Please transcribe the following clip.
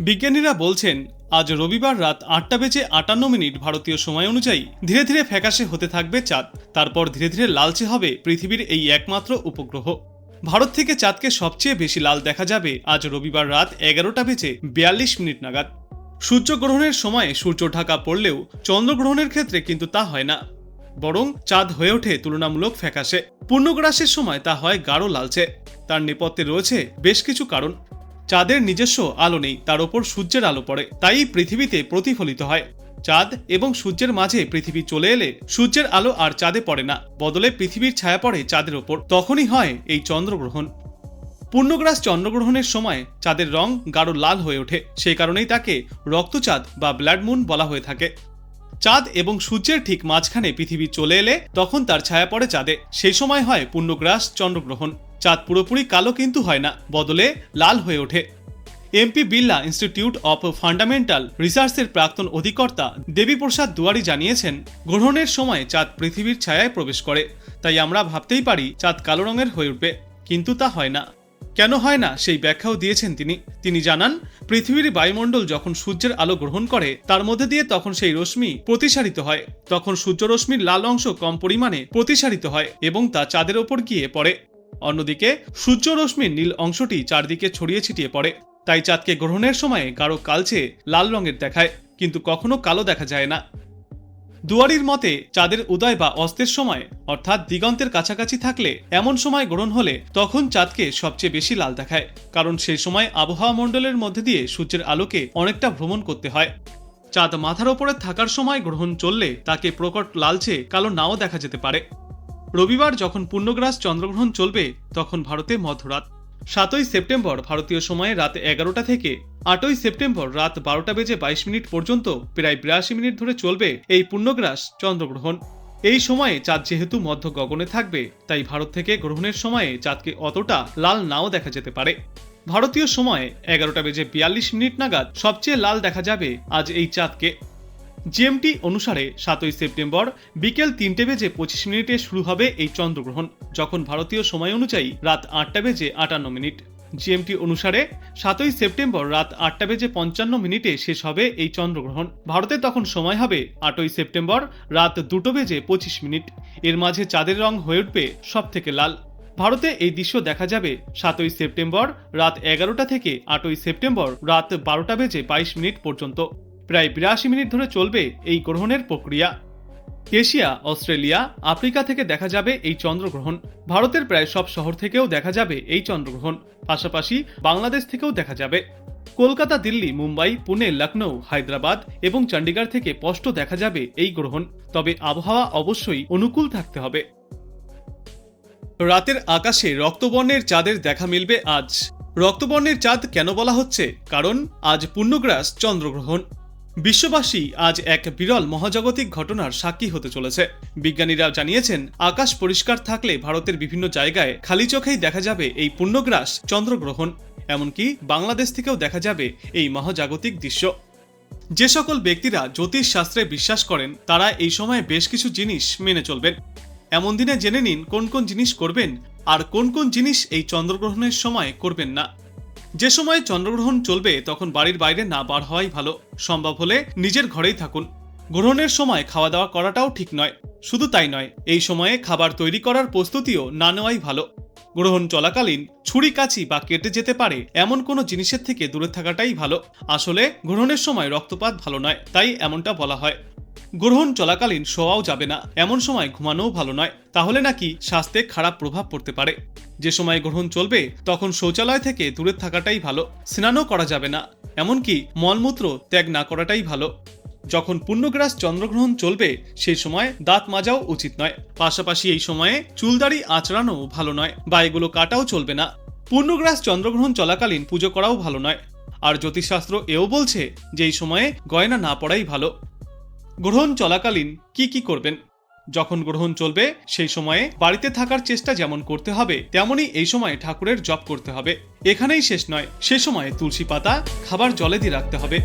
বিজ্ঞানীরা বলছেন, আজ রবিবার রাত আটটা বেজে আটান্ন মিনিট ভারতীয় সময় অনুযায়ী ধীরে ধীরে ফ্যাকাশে হতে থাকবে চাঁদ। তারপর ধীরে ধীরে লালচে হবে পৃথিবীর এই একমাত্র উপগ্রহ। ভারত থেকে চাঁদকে সবচেয়ে বেশি লাল দেখা যাবে আজ রবিবার রাত এগারোটা বেজে বিয়াল্লিশ মিনিট নাগাদ। সূর্যগ্রহণের সময় সূর্য ঢাকা পড়লেও চন্দ্রগ্রহণের ক্ষেত্রে কিন্তু তা হয় না। বরং চাঁদ হয়ে ওঠে তুলনামূলক ফ্যাকাশে। পূর্ণগ্রাসের সময় তা হয় গাঢ় লালচে। তার নেপথ্যে রয়েছে বেশ কিছু কারণ। চাঁদের নিজস্ব আলো নেই, তার ওপর সূর্যের আলো পড়ে, তাই পৃথিবীতে প্রতিফলিত হয়। চাঁদ এবং সূর্যের মাঝে পৃথিবী চলে এলে সূর্যের আলো আর চাঁদে পড়ে না, বদলে পৃথিবীর ছায়া পড়ে চাঁদের ওপর। তখনই হয় এই চন্দ্রগ্রহণ। পূর্ণগ্রাস চন্দ্রগ্রহণের সময় চাঁদের রং গাঢ় লাল হয়ে ওঠে, সেই কারণেই তাকে রক্তচাঁদ বা ব্লাড মুন বলা হয়ে থাকে। চাঁদ এবং সূর্যের ঠিক মাঝখানে পৃথিবী চলে এলে তখন তার ছায়া পড়ে চাঁদে। সেই সময় হয় পূর্ণগ্রাস চন্দ্রগ্রহণ। চাঁদ পুরোপুরি কালো কিন্তু হয় না, বদলে লাল হয়ে ওঠে। MP Billah institute of fundamental রিসার্চের প্রাক্তন অধিকর্তা দেবীপ্রসাদ দুয়ারি জানিয়েছেন, গ্রহণের সময় চাঁদ পৃথিবীর ছায়ায় প্রবেশ করে, তাই আমরা ভাবতেই পারি চাঁদ কালো রঙের হয়ে উঠবে, কিন্তু তা হয় না। কেন হয় না সেই ব্যাখ্যাও দিয়েছেন তিনি। তিনি জানান, পৃথিবীর বায়ুমণ্ডল যখন সূর্যের আলো গ্রহণ করে, তার মধ্যে দিয়ে তখন সেই রশ্মি প্রতিসারিত হয়। তখন সূর্যরশ্মির লাল অংশ কম পরিমাণে প্রতিসারিত হয় এবং তা চাঁদের ওপর গিয়ে পড়ে। অন্যদিকে, সূর্য রশ্মির নীল অংশটি চারদিকে ছড়িয়ে ছিটিয়ে পড়ে, তাই চাঁদকে গ্রহণের সময় গাঢ় কালচে লাল রঙের দেখায়, কিন্তু কখনো কালো দেখা যায় না। দুয়ারির মতে, চাঁদের উদয় বা অস্তের সময়, অর্থাৎ দিগন্তের কাছাকাছি থাকলে এমন সময় গ্রহণ হলে তখন চাঁদকে সবচেয়ে বেশি লাল দেখায়, কারণ সেই সময় আবহাওয়া মণ্ডলের মধ্যে দিয়ে সূর্যের আলোকে অনেকটা ভ্রমণ করতে হয়। চাঁদ মাথার ওপরে থাকার সময় গ্রহণ চললে তাকে প্রকট লালচে কালো নাও দেখা যেতে পারে। রবিবার যখন পূর্ণগ্রাস চন্দ্রগ্রহণ চলবে, তখন ভারতে মধ্যরাত। সাতই সেপ্টেম্বর ভারতীয় সময়ে রাত এগারোটা থেকে আটই সেপ্টেম্বর রাত বারোটা বেজে বাইশ মিনিট পর্যন্ত প্রায় বিরাশি মিনিট ধরে চলবে এই পূর্ণগ্রাস চন্দ্রগ্রহণ। এই সময়ে চাঁদ যেহেতু মধ্য গগনে থাকবে, তাই ভারত থেকে গ্রহণের সময়ে চাঁদকে অতটা লাল নাও দেখা যেতে পারে। ভারতীয় সময়ে এগারোটা বেজে বিয়াল্লিশ মিনিট নাগাদ সবচেয়ে লাল দেখা যাবে আজ এই চাঁদকে। জিএমটি অনুসারে সাতই সেপ্টেম্বর বিকেল তিনটে বেজে পঁচিশ মিনিটে শুরু হবে এই চন্দ্রগ্রহণ, যখন ভারতীয় সময় অনুযায়ী রাত আটটা বেজে আটান্ন মিনিট। জিএমটি অনুসারে সাতই সেপ্টেম্বর রাত আটটা বেজে পঞ্চান্ন মিনিটে শেষ হবে এই চন্দ্রগ্রহণ। ভারতে তখন সময় হবে আটই সেপ্টেম্বর রাত দুটো বেজে পঁচিশ মিনিট। এর মাঝে চাঁদের রং হয়ে উঠবে সব থেকে লাল। ভারতে এই দৃশ্য দেখা যাবে সাতই সেপ্টেম্বর রাত এগারোটা থেকে আটই সেপ্টেম্বর রাত বারোটা বেজে বাইশ মিনিট পর্যন্ত। প্রায় বিরাশি মিনিট ধরে চলবে এই গ্রহণের প্রক্রিয়া। এশিয়া, অস্ট্রেলিয়া, আফ্রিকা থেকে দেখা যাবে এই চন্দ্রগ্রহণ। ভারতের প্রায় সব শহর থেকেও দেখা যাবে এই চন্দ্রগ্রহণ। পাশাপাশি বাংলাদেশ থেকেও দেখা যাবে। কলকাতা, দিল্লি, মুম্বাই, পুনে লখনৌ হায়দ্রাবাদ এবং চণ্ডীগড় থেকে স্পষ্ট দেখা যাবে এই গ্রহণ। তবে আবহাওয়া অবশ্যই অনুকূল থাকতে হবে। রাতের আকাশে রক্তবর্ণের চাঁদের দেখা মিলবে আজ। রক্তবর্ণের চাঁদ কেন বলা হচ্ছে? কারণ আজ পূর্ণগ্রাস চন্দ্রগ্রহণ। বিশ্ববাসী আজ এক বিরল মহাজাগতিক ঘটনার সাক্ষী হতে চলেছে। বিজ্ঞানীরা জানিয়েছেন, আকাশ পরিষ্কার থাকলে ভারতের বিভিন্ন জায়গায় খালি চোখেই দেখা যাবে এই পূর্ণগ্রাস চন্দ্রগ্রহণ। এমনকি বাংলাদেশ থেকেও দেখা যাবে এই মহাজাগতিক দৃশ্য। যে সকল ব্যক্তিরা জ্যোতিষ শাস্ত্রে বিশ্বাস করেন, তারা এই সময়ে বেশ কিছু জিনিস মেনে চলবেন। এমন দিনে জেনে নিন কোন কোন জিনিস করবেন, আর কোন কোন জিনিস এই চন্দ্রগ্রহণের সময় করবেন না। যে সময় চন্দ্রগ্রহণ চলবে, তখন বাড়ির বাইরে না বার হওয়াই ভালো। সম্ভব হলে নিজের ঘরেই থাকুন। গ্রহণের সময় খাওয়া দাওয়া করাটাও ঠিক নয়। শুধু তাই নয়, এই সময়ে খাবার তৈরি করার প্রস্তুতিও না নেওয়াই ভালো। গ্রহণ চলাকালীন ছুরি কাছি বা কেটে যেতে পারে এমন কোনো জিনিসের থেকে দূরে থাকাটাই ভালো। আসলে গ্রহণের সময় রক্তপাত ভালো নয়, তাই এমনটা বলা হয়। গ্রহণ চলাকালীন শোয়াও যাবে না। এমন সময় ঘুমানোও ভালো নয়। তাহলে নাকি স্বাস্থ্যে খারাপ প্রভাব পড়তে পারে। যে সময় গ্রহণ চলবে, তখন শৌচালয় থেকে দূরে থাকাটাই ভালো। স্নানও করা যাবে না। এমনকি মলমূত্র ত্যাগ না করাটাই ভালো। যখন পূর্ণগ্রাস চন্দ্রগ্রহণ চলবে সেই সময় দাঁত মাজাও উচিত নয়। পাশাপাশি এই সময়ে চুলদাড়ি আঁচড়ানো ভালো নয় বা এগুলো কাটাও চলবে না। পূর্ণগ্রাস চন্দ্রগ্রহণ চলাকালীন পুজো করাও ভালো নয়। আর জ্যোতিষশাস্ত্র এও বলছে যে এই সময়ে গয়না না পড়াই ভালো। গ্রহণ চলাকালীন কি কি করবেন? যখন গ্রহণ চলবে, সেই সময়ে বাড়িতে থাকার চেষ্টা যেমন করতে হবে তেমনই এই সময়ে ঠাকুরের জপ করতে হবে। এখানেই শেষ নয়, সে সময়ে তুলসী পাতা, খাবার জলে দিয়ে রাখতে হবে।